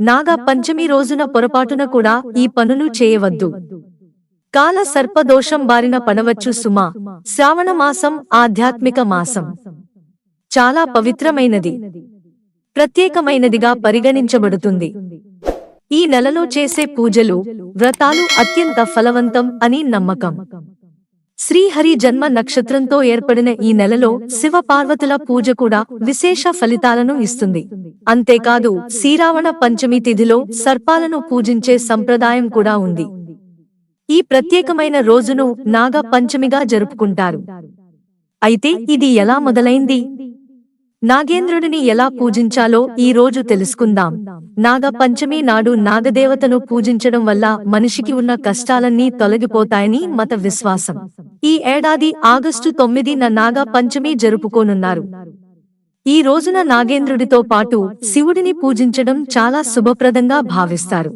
నాగా పంచమి రోజున పొరపాటున కూడా ఈ పనులు చేయవద్దు. కాల సర్పదోషం బారిన పడవచ్చు సుమా. శ్రావణ మాసం ఆధ్యాత్మిక మాసం. చాలా పవిత్రమైనది. ప్రత్యేకమైనదిగా పరిగణించబడుతుంది. ఈ నెలలో చేసే పూజలు వ్రతాలు అత్యంత ఫలవంతం అని నమ్మకం. శ్రీహరి జన్మ నక్షత్రంతో ఏర్పడిన ఈ నెలలో శివ పార్వతుల పూజ కూడా విశేష ఫలితాలను ఇస్తుంది. అంతేకాదు శ్రీరావణ పంచమి తిథిలో సర్పాలను పూజించే సంప్రదాయం కూడా ఉంది. ఈ ప్రత్యేకమైన రోజును నాగ పంచమిగా జరుపుకుంటారు. అయితే ఇది ఎలా మొదలైంది? నాగేంద్రుడిని ఎలా పూజించాలో ఈ రోజు తెలుసుకుందాం. నాగ పంచమి నాడు నాగదేవతను పూజించడం వల్ల మనిషికి ఉన్న కష్టాలన్నీ తొలగిపోతాయని మత విశ్వాసం. ఈ ఏడాది ఆగస్టు తొమ్మిదిన నాగ పంచమి జరుపుకోనున్నారు. ఈ రోజున నాగేంద్రుడితో పాటు శివుడిని పూజించడం చాలా శుభప్రదంగా భావిస్తారు.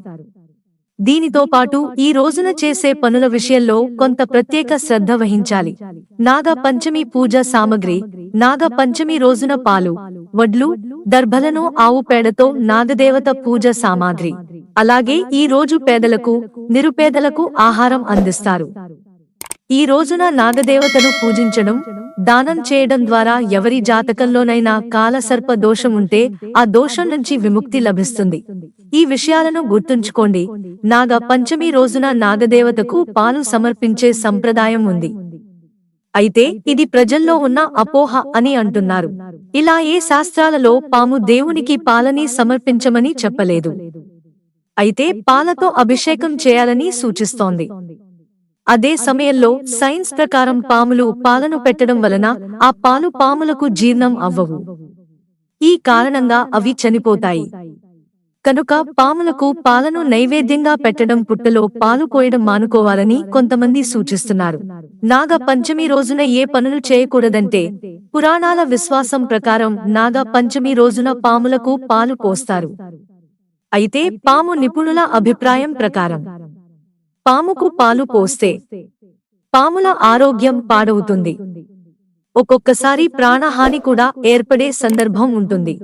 దీనితో పాటు ఈ రోజున చేసే పనుల విషయంలో కొంత ప్రత్యేక శ్రద్ధ వహించాలి. నాగ పంచమి పూజ సామగ్రి నాగ పంచమి రోజున పాలు వడ్లు దర్భలను ఆవు పేడతో నాగదేవత పూజ సామాగ్రి. అలాగే ఈ రోజు పేదలకు నిరుపేదలకు ఆహారం అందిస్తారు. ఈ రోజున నాగదేవతను పూజించడం దానం చేయడం ద్వారా ఎవరి జాతకంలోనైనా కాలసర్ప దోషం ఉంటే ఆ దోషం నుంచి విముక్తి లభిస్తుంది. ఈ విషయాలను గుర్తుంచుకోండి. నాగ పంచమి రోజున నాగదేవతకు పాలు సమర్పించే సంప్రదాయం ఉంది. అయితే ఇది ప్రజల్లో ఉన్న అపోహ అని అంటున్నారు. ఇలా ఏ శాస్త్రాలలో పాము దేవునికి పాలని సమర్పించమని చెప్పలేదు. అయితే పాలతో అభిషేకం చేయాలని సూచిస్తోంది. అదే సమయంలో సైన్స్ ప్రకారం పాములు పాలను పెట్టడం వలన ఆ పాలు పాములకు జీర్ణం అవ్వవు. ఈ కారణంగా అవి చనిపోతాయి. కనుక పాములకు పాలను నైవేద్యంగా పెట్టడం పుట్టలో పాలు పోయడం మానుకోవాలని కొంతమంది సూచిస్తున్నారు. నాగ పంచమి రోజున ఏ పనులు చేయకూడదంటే పురాణాల విశ్వాసం ప్రకారం నాగ పంచమి రోజున పాములకు పాలు పోస్తారు అయితే పాము నిపుణుల అభిప్రాయం ప్రకారం పాముకు పాలు పోస్తే పాముల ఆరోగ్యం పాడవుతుంది. ఒక్కొక్కసారి ప్రాణహాని కూడా ఏర్పడే సందర్భం ఉంటుంది.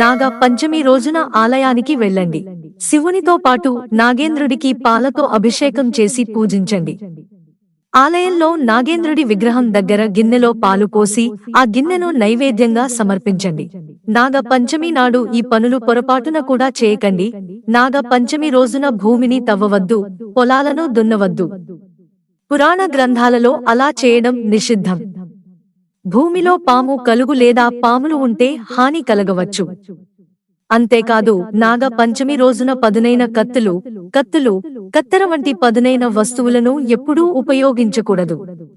నాగ పంచమి రోజున ఆలయానికి వెళ్ళండి. శివునితో పాటు నాగేంద్రుడికి పాలతో అభిషేకం చేసి పూజించండి. ఆలయంలో నాగేంద్రుడి విగ్రహం దగ్గర గిన్నెలో పాలు పోసి ఆ గిన్నెను నైవేద్యంగా సమర్పించండి. నాగ పంచమి నాడు ఈ పనులు పొరపాటున కూడా చేయకండి. నాగ పంచమి రోజున భూమిని తవ్వవద్దు పొలాలను దున్నవద్దు. పురాణ గ్రంథాలలో అలా చేయడం నిషిద్ధం. భూమిలో పాము కలుగు లేదా పాములు ఉంటే హాని కలగవచ్చు. అంతేకాదు నాగ పంచమి రోజున పదునైన కత్తులు కత్తులు కత్తెర వంటి పదునైన వస్తువులను ఎప్పుడూ ఉపయోగించకూడదు.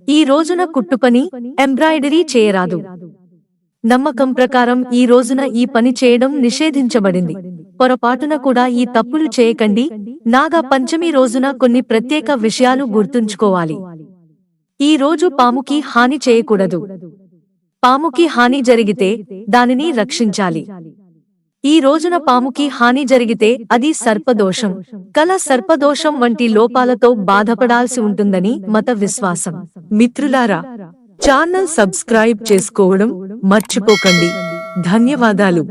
ఈ రోజున కుట్టుపని ఎంబ్రాయిడరీ చేయరాదు. నమ్మకం ప్రకారం ఈ రోజున ఈ పని చేయడం నిషేధించబడింది. పొరపాటున కూడా ఈ తప్పులు చేయకండి. నాగ పంచమి రోజున కొన్ని ప్రత్యేక విషయాలు గుర్తుంచుకోవాలి. ఈ రోజు పాముకి హాని చేయకూడదు. పాముకి హాని జరిగితే దానిని రక్షించాలి. ఈ రోజున పాముకి హాని జరిగితే అది సర్పదోషం. కల సర్పదోషం వంటి లోపాలతో బాధపడాల్సి ఉంటుందని మత విశ్వాసం. మిత్రులారా ఛానల్ సబ్స్క్రైబ్ చేసుకోవడం మర్చిపోకండి. ధన్యవాదాలు.